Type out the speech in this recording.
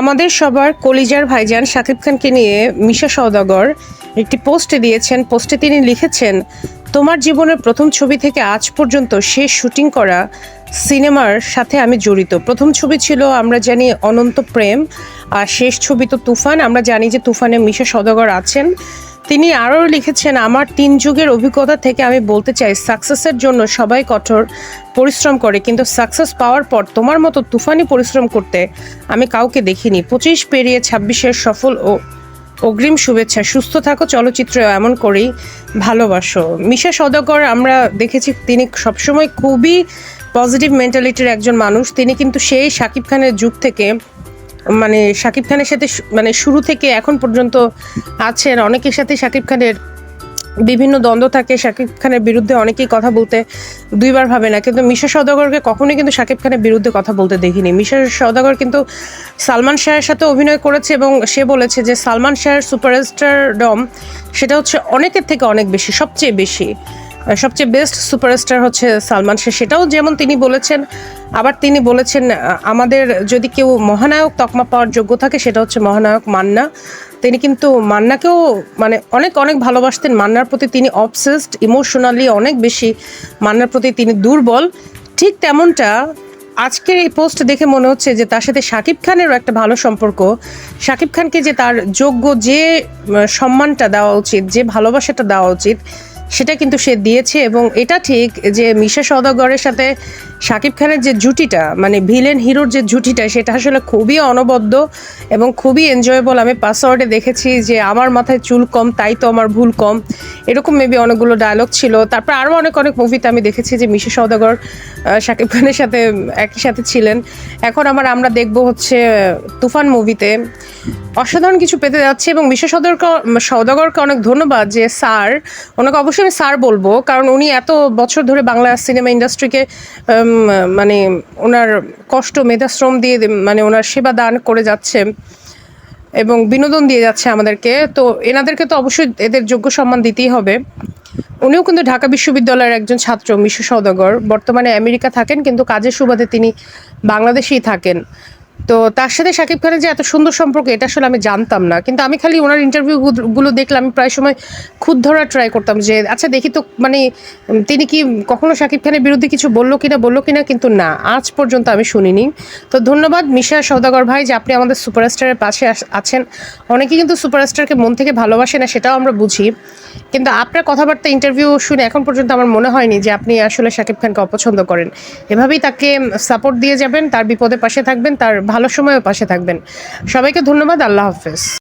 আমাদের সবার কলিজার ভাইজান শাকিব খানকে নিয়ে মিশা সওদাগর একটি পোস্টে দিয়েছেন। পোস্টে তিনি লিখেছেন, তোমার জীবনের প্রথম ছবি থেকে আজ পর্যন্ত শেষ শুটিং করা সিনেমার সাথে আমি জড়িত। প্রথম ছবি ছিল আমরা জানি অনন্ত প্রেম, আর শেষ ছবি তো তুফান। আমরা জানি যে তুফানে মিশা সওদাগর আছেন। তিনি আরও লিখেছেন, আমার তিন যুগের অভিজ্ঞতা থেকে আমি বলতে চাই সাকসেসের জন্য সবাই কঠোর পরিশ্রম করে, কিন্তু সাকসেস পাওয়ার পর তোমার মতো তুফানি পরিশ্রম করতে আমি কাউকে দেখিনি। পঁচিশ পেরিয়ে ছাব্বিশের সফল ও অগ্রিম শুভেচ্ছা। সুস্থ থাকো, চলচ্চিত্র এমন করেই ভালোবাসো। মিশা সদাগর, আমরা দেখেছি তিনি সবসময় খুবই পজিটিভ মেন্টালিটির একজন মানুষ। তিনি কিন্তু সেই শাকিব খানের যুগ থেকে মানে শাকিব খানের সাথে মানে শুরু থেকে এখন পর্যন্ত আছেন। অনেকের সাথে শাকিব খানের বিভিন্ন দ্বন্দ্ব থাকে। শাকিব খানের বিরুদ্ধে অনেকেই কথা বলতে দুইবার ভাবে না। কিন্তু মিশা সওদাগরকে কখনোই কিন্তু শাকিব খানের বিরুদ্ধে কথা বলতে দেখিনি। মিশা সওদাগর কিন্তু সালমান শাহের সাথে অভিনয় করেছে এবং সে বলেছে যে সালমান শাহের সুপারস্টার ডম সেটা হচ্ছে অনেকের থেকে অনেক বেশি, সবচেয়ে বেশি। সবচেয়ে বেস্ট সুপারস্টার হচ্ছে সালমান শাহ। সেটাও যেমন তিনি বলেছেন, আবার তিনি বলেছেন আমাদের যদি কেউ মহানায়ক তকমা পাওয়ার যোগ্য থাকে, সেটা হচ্ছে মহানায়ক মান্না। তিনি কিন্তু মান্নাকেও মানে অনেক অনেক ভালোবাসতেন। মান্নার প্রতি তিনি অবসেসড ইমোশনালি অনেক বেশি। মান্নার প্রতি তিনি দুর্বল। ঠিক তেমনটা আজকের এই পোস্ট দেখে মনে হচ্ছে যে তার সাথে শাকিব খানেরও একটা ভালো সম্পর্ক। শাকিব খানকে যে তার যোগ্য যে সম্মানটা দেওয়া উচিত, যে ভালোবাসাটা দেওয়া উচিত সেটা কিন্তু সে দিয়েছে এবং এটা ঠিক যে মিশা সওদাগরের সাথে শাকিব খানের যে জুটিটা মানে ভিলেন হিরোর যে জুটিটা সেটা আসলে খুবই অনবদ্য এবং খুবই এনজয়েবল আমি পাসওয়ার্ডে দেখেছি যে আমার মাথায় চুল কম তাই তো আমার ভুল কম। এরকম মেবি অনেকগুলো ডায়লগ ছিল। তারপর আরও অনেক অনেক মুভিতে আমি দেখেছি যে মিশা সওদাগর আহ, শাকিব খানের সাথে একই সাথে ছিলেন। এখন আমার আমরা দেখব হচ্ছে তুফান মুভিতে অসাধারণ কিছু পেতে যাচ্ছে এবং মিশা সদরকে সৌদাগরকে অনেক ধন্যবাদ যে স্যার ওনাকে অবশ্যই আমি স্যার বলব কারণ উনি এত বছর ধরে বাংলা সিনেমা ইন্ডাস্ট্রিকে মানে ওনার কষ্ট, মেধাশ্রম দিয়ে মানে ওনার সেবা দান করে যাচ্ছে এবং বিনোদন দিয়ে যাচ্ছে আমাদেরকে। তো এনাদেরকে তো অবশ্যই এদের যোগ্য সম্মান দিতেই হবে। উনিও কিন্তু ঢাকা বিশ্ববিদ্যালয়ের একজন ছাত্র, মিশু সৌদাগর বর্তমানে আমেরিকা থাকেন, কিন্তু কাজের সুবাদে তিনি বাংলাদেশেই থাকেন। তো তার সাথে শাকিব খানের যে এত সুন্দর সম্পর্ক, এটা আসলে আমি জানতাম না। কিন্তু আমি খালি ওনার ইন্টারভিউ গুলো দেখলে আমি প্রায় সময় খুদ ধরার ট্রাই করতাম যে আচ্ছা দেখি তো মানে তিনি কি কখনো শাকিব খানের বিরুদ্ধে কিছু বলল কিনা বলল কিনা, কিন্তু না, আজ পর্যন্ত আমি শুনিনি। তো ধন্যবাদ মিশা সৌদাগর ভাই যে আপনি আমাদের সুপারস্টারের পাশে আছেন। অনেকেই কিন্তু সুপারস্টারকে মন থেকে ভালোবাসে না, সেটাও আমরা বুঝি। কিন্তু আপনার কথাবার্তা ইন্টারভিউ শুনে এখন পর্যন্ত আমার মনে হয়নি যে আপনি আসলে শাকিব খানকে অপছন্দ করেন। এভাবেই তাকে সাপোর্ট দিয়ে যাবেন, তার বিপদে পাশে থাকবেন, তার ভালো সময়েও পাশে থাকবেন। সবাইকে ধন্যবাদ আল্লাহ হাফেজ।